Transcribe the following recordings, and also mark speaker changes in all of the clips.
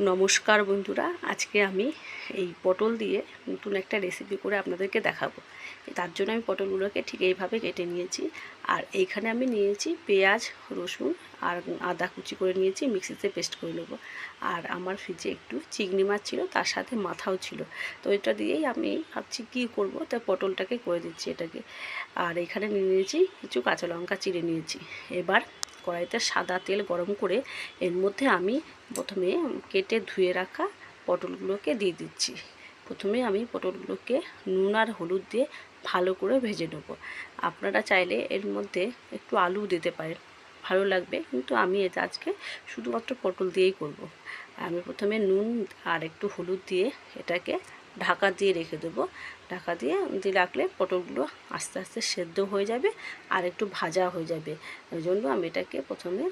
Speaker 1: নমস্কার বন্ধুরা, আজকে আমি এই পটল দিয়ে নতুন একটা রেসিপি করে আপনাদেরকে দেখাবো। তার জন্য আমি পটলগুলোকে ঠিক এইভাবে কেটে নিয়েছি আর এইখানে আমি নিয়েছি পেঁয়াজ, রসুন আর আদা কুচি করে নিয়েছি, মিক্সিতে পেস্ট করে নেব। আর আমার ফ্রিজে একটু চিংড়ি মাছ ছিল, তার সাথে মাথাও ছিল। তো এটা দিয়েই আমি ভাবছি কী করব, তো পটলটাকে করে দিচ্ছি এটাকে। আর এখানে নিয়ে নিয়েছি কিছু কাঁচা লঙ্কা চিড়ে নিয়েছি। এবার কড়াইতে সাদা তেল গরম করে এর মধ্যে আমি প্রথমে কেটে ধুয়ে রাখা পটলগুলোকে দিয়ে দিচ্ছি। প্রথমে আমি পটলগুলোকে নুন আর হলুদ দিয়ে ভালো করে ভেজে নেব। আপনারা চাইলে এর মধ্যে একটু আলু দিতে পারেন, ভালো লাগবে। কিন্তু আমি এটা আজকে শুধুমাত্র পটল দিয়েই করব। আমি প্রথমে নুন আর একটু হলুদ দিয়ে এটাকে ঢাকা দিয়ে রেখে দেবো। ঢাকা দিয়ে দিয়ে রাখলে পটলগুলো আস্তে আস্তে সেদ্ধ হয়ে যাবে আর একটু ভাজা হয়ে যাবে। ওই জন্য আমি এটাকে প্রথমে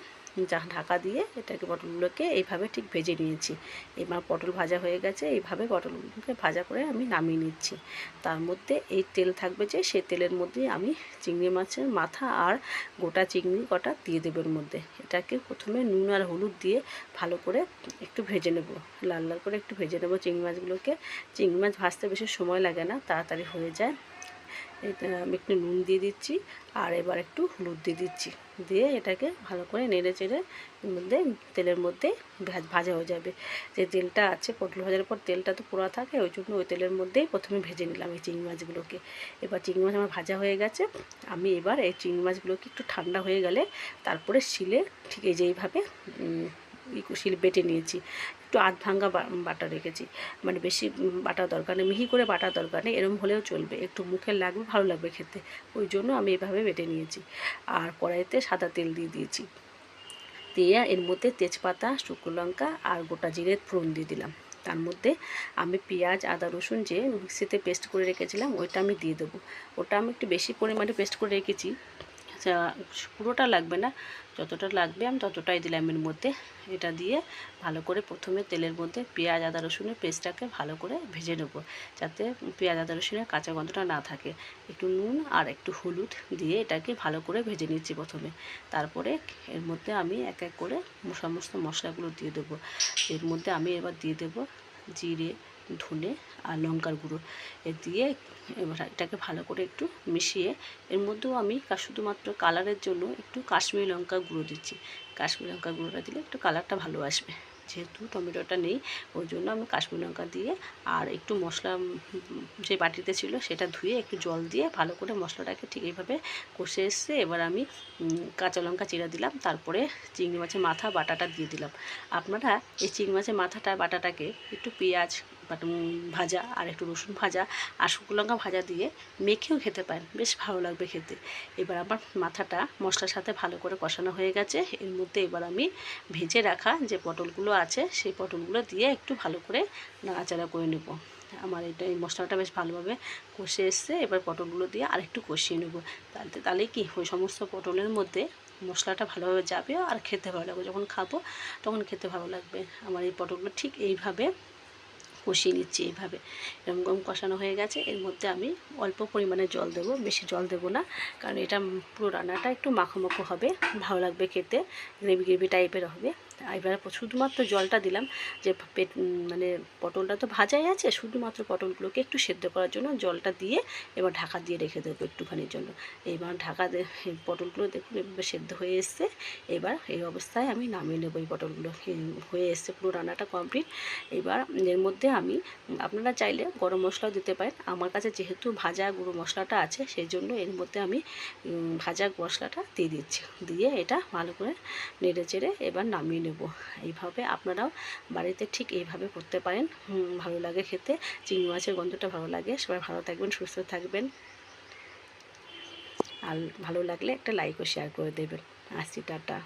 Speaker 1: ঢাকা দিয়ে এটাকে পটলগুলোকে এইভাবে ঠিক ভেজে নিয়েছি। এবার পটল ভাজা হয়ে গেছে, এইভাবে পটলগুলোকে ভাজা করে আমি নামিয়ে নিচ্ছি। তার মধ্যে এই তেল থাকবে যে সেই তেলের মধ্যে আমি চিংড়ি মাছের মাথা আর গোটা চিংড়ি কটা দিয়ে দেবের মধ্যে। এটাকে প্রথমে নুন আর হলুদ দিয়ে ভালো করে একটু ভেজে নেব। লাল লাল করে একটু ভেজে নেব চিংড়ি মাছগুলোকে। চিংড়ি মাছ ভাজতে বেশি সময় লাগে না, তাড়াতাড়ি হয়ে যায়। আমি একটু নুন দিয়ে দিচ্ছি আর এবার একটু হলুদ দিয়ে দিচ্ছি। দিয়ে এটাকে ভালো করে নেড়ে চেড়ে মধ্যে তেলের মধ্যে ভাজা হয়ে যাবে। যে তেলটা আছে, পটল ভাজার পর তেলটা তো পোড়া থাকে, ওই জন্য ওই তেলের মধ্যেই প্রথমে ভেজে নিলাম এই চিংড়ি মাছগুলোকে। এবার চিংড়ি মাছ আমার ভাজা হয়ে গেছে। আমি এবার এই চিংড়ি মাছগুলোকে একটু ঠান্ডা হয়ে গেলে তারপরে শিলে ঠিক এই যেইভাবে শিল বেটে নিয়েছি। একটু আধ ভাঙ্গা বাটা রেখেছি। মানে বেশি বাটা দরকার নেই, মিহি করে বাটা দরকার নেই, এরম হলেও চলবে। একটু মুখে লাগবে, ভালো লাগবে খেতে। ওই জন্য আমি এভাবে বেটে নিয়েছি। আর কড়াইতে সাদা তেল দিয়ে দিয়েছি। দিয়ে এর মধ্যে তেজপাতা, শুকনো লঙ্কা আর গোটা জিরে ফোড়ন দিয়ে দিলাম। তার মধ্যে আমি পেঁয়াজ, আদা, রসুন যে মিক্সিতে পেস্ট করে রেখেছিলাম, ওইটা আমি দিয়ে দেবো। ওটা আমি একটু বেশি পরিমাণে পেস্ট করে রেখেছি। পুরোটা লাগবে না, যতটা লাগবে আমি ততটাই দিলাম এর মধ্যে। এটা দিয়ে ভালো করে প্রথমে তেলের মধ্যে পেঁয়াজ, আদা, রসুনের পেস্টটাকে ভালো করে ভেজে নেব, যাতে পেঁয়াজ, আদা, রসুনের কাঁচা গন্ধটা না থাকে। একটু নুন আর একটু হলুদ দিয়ে এটাকে ভালো করে ভেজে নিচ্ছি প্রথমে। তারপরে এর মধ্যে আমি এক এক করে সমস্ত মশলাগুলো দিয়ে দেবো। এর মধ্যে আমি এবার দিয়ে দেবো জিরে ধনে আর লঙ্কার গুঁড়ো এ দিয়ে এবার এটাকে ভালো করে একটু মিশিয়ে এর মধ্যেও আমি শুধুমাত্র কালারের জন্য একটু কাশ্মীরি লঙ্কার গুঁড়ো দিচ্ছি। কাশ্মীরি লঙ্কার গুঁড়োটা দিলে একটু কালারটা ভালো আসবে। যেহেতু টমেটোটা নেই, ওই জন্য আমি কাশ্মীর লঙ্কা দিয়ে আর একটু মশলা যে বাটিতে ছিল সেটা ধুয়ে একটু জল দিয়ে ভালো করে মশলাটাকে ঠিক এইভাবে কষে এসছে এবার আমি কাঁচা লঙ্কা চিরা দিলাম, তারপরে চিংড়ি মাছের মাথা বাটাটা দিয়ে দিলাম। আপনারা এই চিংড়ি মাছের মাথাটা, বাটাটাকে একটু পেঁয়াজ ভাজা আর একটু রসুন ভাজা আর শুকনো লঙ্কা ভাজা দিয়ে মেখেও খেতে পারেন। বেশ ভালো লাগবে খেতে। এবার আমার মাথাটা মশলার সাথে ভালো করে কষানো হয়ে গেছে। এর মধ্যে এবার আমি ভেজে রাখা যে পটলগুলো আছে, সেই পটলগুলো দিয়ে একটু ভালো করে নাড়াচাড়া করে নেব। আমার এটা, এই মশলাটা বেশ ভালোভাবে কষে এসছে। এবার পটলগুলো দিয়ে আরেকটু কষিয়ে নেব। তাহলে তাহলে কি ওই সমস্ত পটলের মধ্যে মশলাটা ভালোভাবে যাবে আর খেতে ভালো লাগবে। যখন খাব তখন খেতে ভালো লাগবে। আমার এই পটলগুলো ঠিক এইভাবে কষিয়ে নিচ্ছি এইভাবে। এরকম গম কষানো হয়ে গেছে। এর মধ্যে আমি অল্প পরিমাণে জল দেবো, বেশি জল দেবো না। কারণ এটা পুরো রান্নাটা একটু মাখো মাখো হবে, ভালো লাগবে খেতে গ্রেভি গ্রেভি টাইপের হবে। এবার শুধুমাত্র জলটা দিলাম, যে পেট মানে পটলটা তো ভাজাই আছে, শুধুমাত্র পটলগুলোকে একটু সেদ্ধ করার জন্য জলটা দিয়ে এবার ঢাকা দিয়ে রেখে দেবো একটুখানির জন্য। এবার ঢাকা পটলগুলো দেখুন সেদ্ধ হয়ে এসছে, এবার এই অবস্থায় আমি নামিয়ে নেব এই পটলগুলো। হয়ে এসছে পুরো রান্নাটা কমপ্লিট। এবার এর মধ্যে আমি, আপনারা চাইলে গরম মশলাও দিতে পারেন, আমার কাছে যেহেতু ভাজা গুঁড়ো মশলাটা আছে, সেই জন্য এর মধ্যে আমি ভাজা মশলাটা দিয়ে দিচ্ছি। দিয়ে এটা ভালো করে নেড়ে চেড়ে এবার নামিয়ে নেব। এইভাবে আপনারাও বাড়িতে ঠিক এইভাবে করতে পারেন। ভালো লাগে খেতে। চিংড়ি মাছের গন্ধটা ভালো লাগে। সবাই ভালো থাকবেন, সুস্থ থাকবেন। আর ভালো লাগলে একটা লাইক ও শেয়ার করে দেবেন। আসি টাটা।